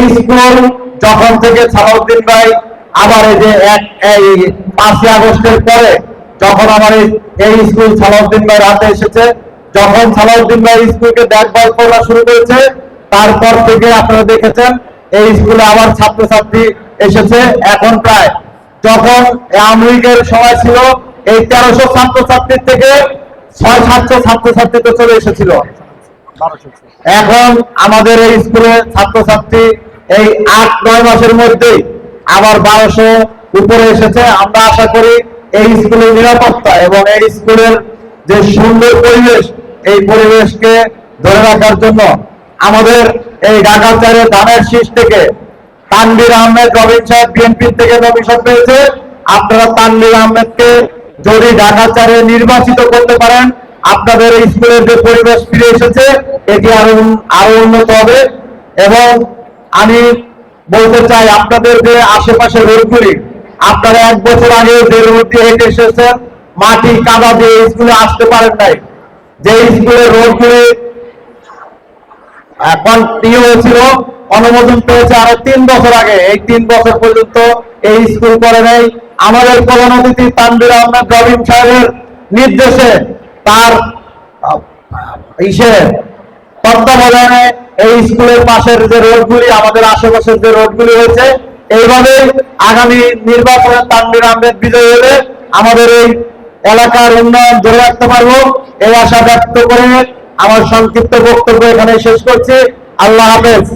এই স্কুল যখন থেকে সালাউদ্দিন ভাই আবার এই যে এক এই পাঁচই আগস্টের পরে যখন আমার এই- স্কুল সালাউদ্দিন ভাই হাতে এসেছে যখন সালাউদ্দিন ভাই স্কুলকে দেখভাল করা শুরু করেছে তারপর থেকে আপনারা দেখেছেন এই স্কুলে আবার ছাত্রছাত্রী এসেছে এখন প্রায়। যখন আমেরিকার সময় ছিল এই তেরোশো ছাত্রছাত্রীর থেকে ছয় সাতশো ছাত্রছাত্রী তো চলে এসেছিল। এখন আমাদের এই স্কুলে ছাত্রছাত্রী এই আট, নয় মাসের মধ্যেই আবার বারোশো উপরে এসেছে। আমরা আশা করি এই স্কুলের নিরাপত্তা এবং এই স্কুলের যে সুন্দর পরিবেশ, এই পরিবেশকে ধরে রাখার জন্য আমাদের এই ঢাকাচারের ধানের শীষ থেকে তানভীর আহমেদ, রবিন সাহেব, বিএনপি থেকে নমিশন পেয়েছে। আপনারা তানভীর আহমেদকে যদি ঢাকাচারে নির্বাচিত করতে পারেন, আপনাদের স্কুলের যে পরিবেশ ফিরে এসেছে, এটি আরও আরও উন্নত হবে এবং আমি বলতে চাই, আপনাদের যে আশেপাশে রোডগুলি, আপনারা এক বছর আগে যে রোড দিয়ে হেঁটে এসেছেন, মাটি কাদা দিয়ে স্কুলে আসতে পারেন নাই। যে স্কুলের রোডগুলি এখন প্রিয় অনুমোদন পেয়েছে আরও তিন বছর আগে। এই তিন বছর পর্যন্ত এই স্কুল করে নেই। আমাদের প্রধান অতিথি তানবির আহমেদ রবিন সাহেবের নির্দেশে তার ইসে তত্ত্বাবধানে এই স্কুলের পাশের যে রোডগুলি, আমাদের আশেপাশের যে রোডগুলি হয়েছে এইভাবে আগামী নির্বাচনে তানবির আহমেদ বিজয়ী হলে আমাদের এই এলাকার উন্নয়ন ধরে রাখতে পারব। এই আশা ব্যক্ত করে আমার সংক্ষিপ্ত বক্তব্য এখানে শেষ করছি। আল্লাহ হাফেজ।